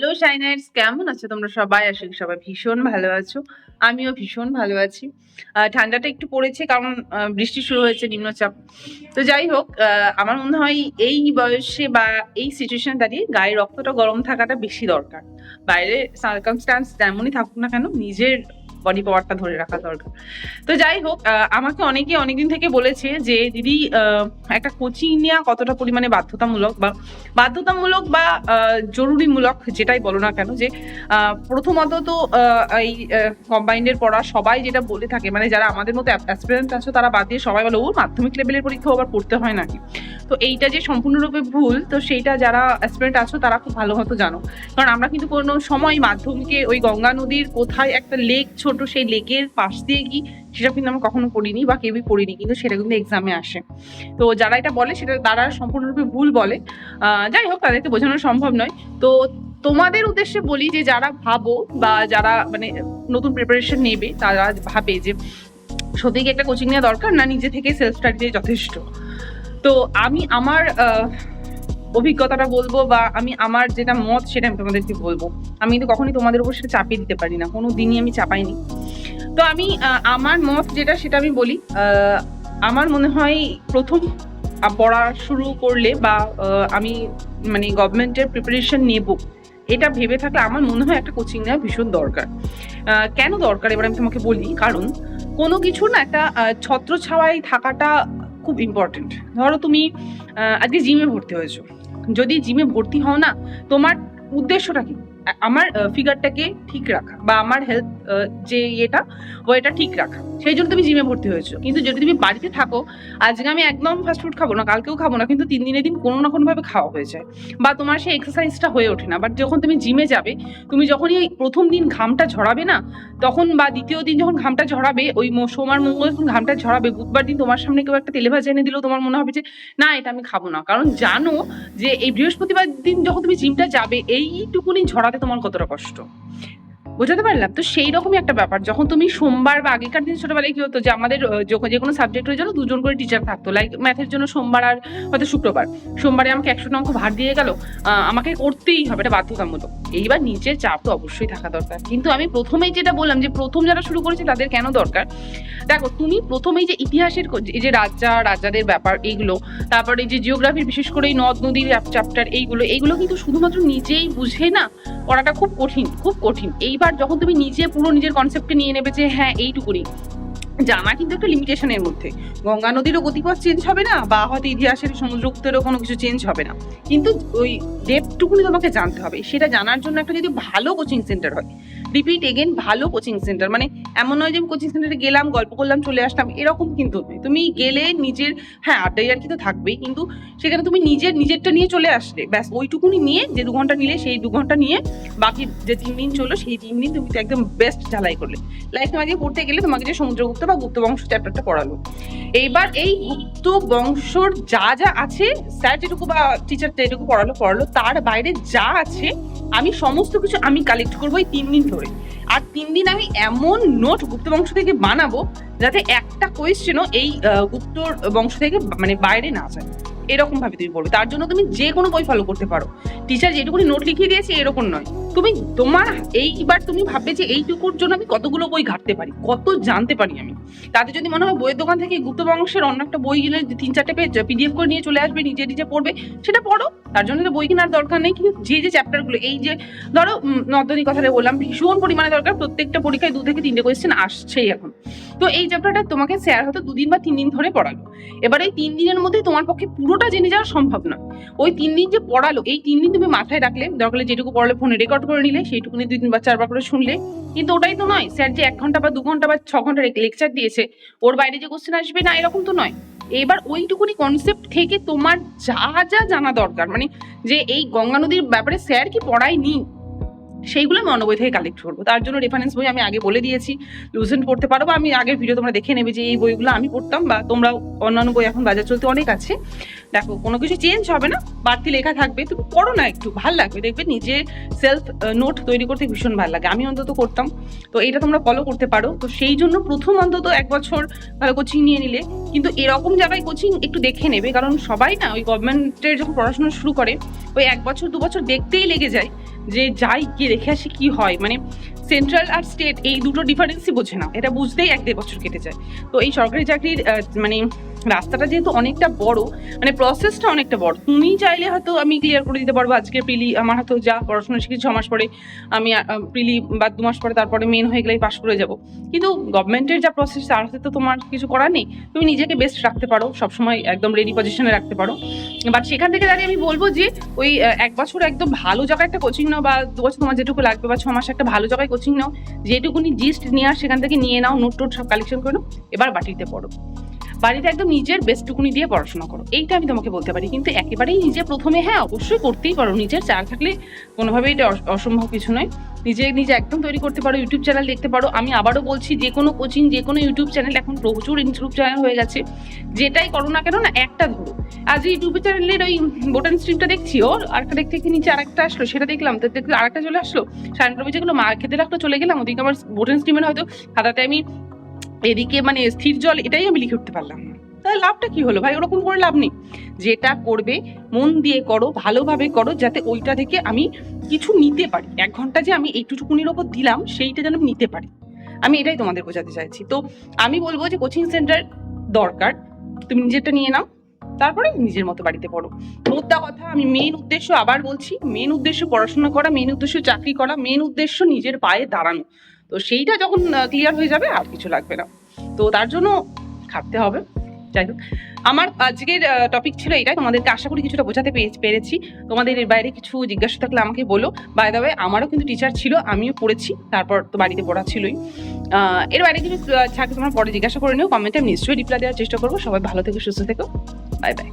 Hello শাইনার্স কেমন আছো তোমরা সবাই? আশা সবাই ভীষণ ভালো আছো। আমিও ভীষণ ভালো আছি। ঠান্ডাটা একটু পড়েছে কারণ বৃষ্টি শুরু হয়েছে, নিম্নচাপ। তো যাই হোক আমার মনে হয় এই বয়সে বা এই সিচুয়েশনে দাঁড়িয়ে গায়ে রক্তটা গরম থাকাটা বেশি দরকার। বাইরে সার্কামস্টান্স যেমনই থাকুক না কেন, নিজের বডি পাওয়ারটা ধরে রাখা দরকার। তো যাই হোক আমাকে অনেকে অনেকদিন থেকে বলেছে যে, দিদি একটা কোচিং নেওয়া কতটা পরিমাণে বাধ্যতামূলক বা বাধ্যতামূলক বা জরুরিমূলক যেটাই বলো না কেন যে প্রথমত তো এই কম্বাইন্ডের পড়া সবাই যেটা বলে থাকে মানে যারা আমাদের মতো অ্যাসপিরেন্ট আছে, তারা বাদ দিয়ে সবাই বলে ও মাধ্যমিক লেভেলের পরীক্ষা আবার পড়তে হয় নাকি? তো এইটা যে সম্পূর্ণরূপে ভুল, তো সেইটা যারা অ্যাসপিরেন্ট আছো, তারা খুব ভালো মতো জানো। কারণ আমরা কিন্তু কোনো সময় মাধ্যমিকে ওই গঙ্গা নদীর কোথায় একটা লেক ছোট সেই লেকের পাশ দিয়ে কি সেটা কিন্তু আমরা কখনো পড়িনি বা কেউই পড়িনি কিন্তু সেটা কিন্তু এক্সামে আসে। তো যারা এটা বলে, সেটা তারা সম্পূর্ণরূপে ভুল বলে। যাই হোক, তাদেরকে বোঝানো সম্ভব নয়। তো তোমাদের উদ্দেশ্যে বলি যে, যারা ভাবো বা যারা মানে নতুন প্রিপারেশন নেবে, তারা ভাবে যে সত্যি কি একটা কোচিং নেওয়া দরকার? না নিজে থেকে সেলফ স্টাডিতে যথেষ্ট? তো আমি আমার অভিজ্ঞতাটা বলব বা আমি আমার যেটা মত সেটা আমি তোমাদেরকে বলব। আমি কিন্তু কখনোই তোমাদের উপর সেটা চাপিয়ে দিতে পারি না, কোনো দিনই আমি চাপাইনি। তো আমি আমার মত যেটা সেটা আমি বলি আমার মনে হয় প্রথম পড়া শুরু করলে বা আমি মানে গভর্নমেন্টের প্রিপারেশন নেব, এটা ভেবে থাকলে আমার মনে হয় একটা কোচিং নেওয়া ভীষণ দরকার। কেন দরকার? এবার আমি তোমাকে বলি, কারণ কোনো কিছু না একটা ছত্র ছাওয়ায় থাকাটা খুব ইম্পর্টেন্ট ধরো তুমি আজকে জিমে ভর্তি হয়েছো। যদি জিমে ভর্তি হও না, তোমার উদ্দেশ্যটা কি? আমার ফিগারটাকে ঠিক রাখা বা আমার হেলথ যে ইয়েটা ওয়েটা ঠিক রাখা। সেই জন্য তুমি জিমে ভর্তি হয়েছো। কিন্তু যদি তুমি বাড়িতে থাকো, আজকে আমি একদম ফাস্ট ফুড খাব না, কালকেও খাব না, কিন্তু তিন দিনের দিন কোনো না কোনোভাবে খাওয়া হয়ে যায়। বা তোমার সেই এক্সারসাইজটা হয়ে ওঠে না। বাট যখন তুমি জিমে যাবে, তুমি যখনই এই প্রথম দিন ঘামটা ঝরাবে না, তখন বা দ্বিতীয় দিন যখন ঘামটা ঝরাবে, ওই সোমবার মঙ্গল যখন ঘামটা ঝরাবে, বুধবার দিন তোমার সামনে কেউ একটা তেলে ভাজা এনে দিলেও তোমার মনে হবে যে, না, এটা আমি খাব না। কারণ জানো যে এই বৃহস্পতিবার দিন যখন তুমি জিমটা যাবে, এইটুকুনি ঝরাতে তোমার কতটা কষ্ট? বোঝাতে পারলাম? তো সেই রকমই একটা ব্যাপার। যখন তুমি সোমবার বা আগেকার দিন ছোটবেলায় কি হতো যে, আমাদের যখন যে কোনো সাবজেক্টের জন্য দুজন করে টিচার থাকতো। লাইক ম্যাথের জন্য সোমবার আর হয়তো শুক্রবার। সোমবারে আমাকে একশো অঙ্ক ভার দিয়ে গেল। আমাকে করতেই হবে, এটা বাধ্যতামূলক। এইবার নিচের চাপ তো অবশ্যই থাকা দরকার। কিন্তু আমি প্রথমেই যেটা বললাম যে, প্রথম যারা শুরু করেছে তাদের কেন দরকার? দেখো, তুমি প্রথমেই যে ইতিহাসের এই যে রাজা, রাজাদের ব্যাপার, এইগুলো, তারপরে এই যে জিওগ্রাফির বিশেষ করে এই নদ নদীর চ্যাপ্টার এইগুলো এইগুলো কিন্তু শুধুমাত্র নিজেই বুঝে না পড়াটা খুব কঠিন খুব কঠিন। এইবার যখন তুমি নিজে পুরো নিজের কনসেপ্টকে নিয়ে নেবে যে হ্যাঁ এইটুকুনি। জানা কিন্তু একটা লিমিটেশনের মধ্যে। গঙ্গা নদীরও গতিপথ চেঞ্জ হবে না, বা হয়তো ইতিহাসের সমুদ্রগুপ্তেরও কোনো কিছু চেঞ্জ হবে না। কিন্তু ওই ডেপটুকুনি তোমাকে জানতে হবে। সেটা জানার জন্য একটা যদি ভালো কোচিং সেন্টার হয় রিপিট এগেন ভালো কোচিং সেন্টার মানে এমন নয় যে কোচিং সেন্টারে গেলাম, গল্প করলাম, চলে আসলাম, এরকম কিন্তু তুমি গেলে নিজের হ্যাঁ আড্ডাই আর কি তো থাকবেই, কিন্তু সেখানে তুমি নিজের, নিজেরটা নিয়ে চলে আসলে। ব্যাস, ওইটুকুনি নিয়ে যে দু ঘণ্টা নিলে, সেই দু ঘণ্টা নিয়ে বাকি যে তিন দিন চলল, সেই তিন দিন তুমি তো একদম বেস্ট ঝালাই করলে। লাইফ তোমাকে পড়তে গেলে তোমাকে যে সমুদ্রগুপ্ত বা গুপ্ত বংশ চ্যাপ্টারটা পড়ালো। এইবার এই গুপ্ত বংশর যা যা আছে স্যার যেটুকু বা টিচার যেটুকু পড়ালো পড়ালো, তার বাইরে যা আছে, আমি সমস্ত কিছু আমি কালেক্ট করব এই তিন দিন ধরে। আর তিন দিন আমি এমন নোট গুপ্ত বংশ থেকে বানাবো যাতে একটা কোয়েশ্চেনও এই গুপ্ত বংশ থেকে মানে বাইরে না যায়। এরকম ভাবে তুমি পড়বে তার জন্য তুমি যে কোনো বই ফলো করতে পারো। টিচার যেটুকুনি নোট লিখিয়ে দিয়েছে এরকম নয়। তুমি তোমার এইবার তুমি ভাববে যে এইটুকুর জন্য আমি কতগুলো বই ঘাটতে পারি, কত জানতে পারি আমি। তাতে যদি মনে হয় বইয়ের দোকান থেকে গুপ্ত বংশের অন্য একটা বই গেলে তিন চারটে পেজ পিডিএফ করে নিয়ে চলে আসবে, নিজে নিজে পড়বে, সেটা পড়ো। তার জন্য তো বই কেনার দরকার নেই, কিন্তু যে যে চ্যাপ্টারগুলো এই যে ধরো নর্দনী কথাটা বললাম, ভীষণ পরিমাণে দরকার, প্রত্যেকটা পরীক্ষায় দু থেকে তিনটে কোয়েশ্চেন আসছেই এখন। তো এই চ্যাপ্টারটা তোমাকে স্যার হয়তো দুদিন বা তিন দিন ধরে পড়ালো। এবার এই তিন দিনের মধ্যে তোমার পক্ষে পুরোটা জেনে যাওয়া সম্ভব নয়। ওই তিন দিন যে পড়ালো, এই তিন দিন তুমি মাথায় রাখলে, দরকার যেটুকু পড়ালে ফোনে রেকর্ড করে নিলে, সেইটুকুনি দুই তিনবার, চারবার করে শুনলে। কিন্তু ওটাই তো নয়, স্যার যে এক ঘণ্টা বা দু ঘণ্টা বা ছ ঘণ্টা লেকচার দিয়েছে, ওর বাইরে যে কোশ্চেন আসবে না, এরকম তো নয়। এবার ওইটুকুনি কনসেপ্ট থেকে তোমার যা যা জানা দরকার মানে যে এই গঙ্গা নদীর ব্যাপারে স্যার কি পড়ায়নি? সেইগুলো আমি অন্য বই থেকে কালেক্ট করব। তার জন্য রেফারেন্স বই আমি আগে বলে দিয়েছি লুজেন্ট পড়তে পারো বা আমি আগের ভিডিও তোমরা দেখে নেবে যে এই বইগুলো আমি পড়তাম বা তোমরা অন্যান্য বই এখন বাজার চলতে অনেক আছে। দেখো, কোনো কিছু চেঞ্জ হবে না, বাড়তি লেখা থাকবে, তুমি পড়ো না একটু, ভালো লাগবে। দেখবে নিজের সেলফ নোট তৈরি করতে ভীষণ ভালো লাগে। আমি অন্তত করতাম, তো এটা তোমরা ফলো করতে পারো। তো সেই জন্য প্রথম অন্তত এক বছর ভালো কোচিং নিয়ে নিলে, কিন্তু এরকম জায়গায় কোচিং একটু দেখে নেবে। কারণ সবাই না, ওই গভর্নমেন্টের যখন পড়াশোনা শুরু করে, ওই এক বছর, দু বছর দেখতেই লেগে যায়। যে যাই গিয়ে রেখে আসি কি হয়। মানে সেন্ট্রাল আর স্টেট এই দুটো ডিফারেন্সই বোঝে না। এটা বুঝতেই এক দেড় বছর কেটে যায়। তো এই সরকারি চাকরির মানে রাস্তাটা যেহেতু অনেকটা বড় মানে প্রসেসটা অনেকটা বড়। তুমি চাইলে হয়তো আমি ক্লিয়ার করে দিতে পারব, আজকে প্রিলি আমার হয়তো যা পড়াশোনা শিখেছি, ছ মাস পরে আমি প্রিলি বা দু মাস পরে তারপরে মেন হয়ে গেলেই পাশ করে যাব। কিন্তু গভর্নমেন্টের যা প্রসেস তার হাতে তো তোমার কিছু করার নেই। তুমি নিজেকে বেস্ট রাখতে পারো, সবসময় একদম রেডি পজিশনে রাখতে পারো। বাট সেখান থেকে দাঁড়িয়ে আমি বলব যে, ওই এক বছর একদম ভালো জায়গায় একটা কোচিং নাও বা দু বছর তোমার যেটুকু লাগবে বা ছ মাস একটা ভালো জায়গায় কোচিং নাও, যেটুকুনি জিস্ট নিয়ে আস সেখান থেকে নিয়ে নাও নোট টোট সব কালেকশন করে এবার বাটিতে পড়ো। বাড়িতে একদম নিজের বেস্টটুকুনি দিয়ে পড়াশোনা করো। এইটা আমি তোমাকে বলতে পারি। কিন্তু একেবারেই নিজে প্রথমে হ্যাঁ অবশ্যই করতেই পারো। নিজের চাল থাকলে কোনোভাবেই এটা অসম্ভব কিছু নয়। নিজে নিজে একদম তৈরি করতে পারো ইউটিউব চ্যানেল দেখতে পারো। আমি আবারও বলছি, যে কোনো কোচিং, যে কোনো ইউটিউব চ্যানেল এখন প্রচুর ইউটিউব চ্যানেল হয়ে গেছে। যেটাই করো না কেন না, একটা ধরো। আজ ইউটিউব চ্যানেলের ওই বোটান স্ট্রিমটা দেখছি, ও আরেকটা দেখতে দেখতে নিচে আরেকটা আসলো, সেটা দেখলাম। তো দেখতে আরেকটা চলে আসলো। সায়নপ্রভু যেগুলো মা খেতে রাখল, চলে গেলাম। ওদিকে আমার বোটান স্ট্রিমের হয়তো খাতাতে আমি এদিকে মানে স্থির জল এটাই আমি লিখে উঠতে পারলাম না। তাহলে লাভটা কি হলো? ভাই, ওরকম করে লাভ নেই। যেটা করবে, মন দিয়ে করো, ভালোভাবে করো, যাতে ওইটা থেকে আমি কিছু নিতে পারি। এক ঘণ্টা যে আমি এইটুকুনির ওপর দিলাম, সেইটা যেন আমি নিতে পারি। আমি এটাই তোমাদের বোঝাতে চাইছি। তো আমি বলব যে কোচিং সেন্টার দরকার। তুমি নিজেরটা নিয়ে নাও, তারপরে নিজের মতো বাড়িতে পড়ো মোদ্দা কথা, আমি মেন উদ্দেশ্য আবার বলছি মেন উদ্দেশ্য পড়াশোনা করা মেন উদ্দেশ্য চাকরি করা মেন উদ্দেশ্য নিজের পায়ে দাঁড়ানো। তো সেইটা যখন ক্লিয়ার হয়ে যাবে, আর কিছু লাগবে না। তো তার জন্য খাটতে হবে। যাই হোক, আমার আজকের টপিক ছিল এটাই। তোমাদেরকে আশা করি কিছুটা বোঝাতে পেরে- পেরেছি। তোমাদের এর বাইরে কিছু জিজ্ঞাসা থাকলে আমাকে বলো। বাই ওয়ে আমারও কিন্তু টিচার ছিল, আমিও পড়েছি। তারপর তো বাড়িতে পড়া ছিলই। এর বাইরে কিছু থাকলে তোমার পরে জিজ্ঞাসা করে নিও। কমেন্টে আমি নিশ্চয়ই রিপ্লাই দেওয়ার চেষ্টা করব। সবাই ভালো থেকো, সুস্থ থেকো। Bye bye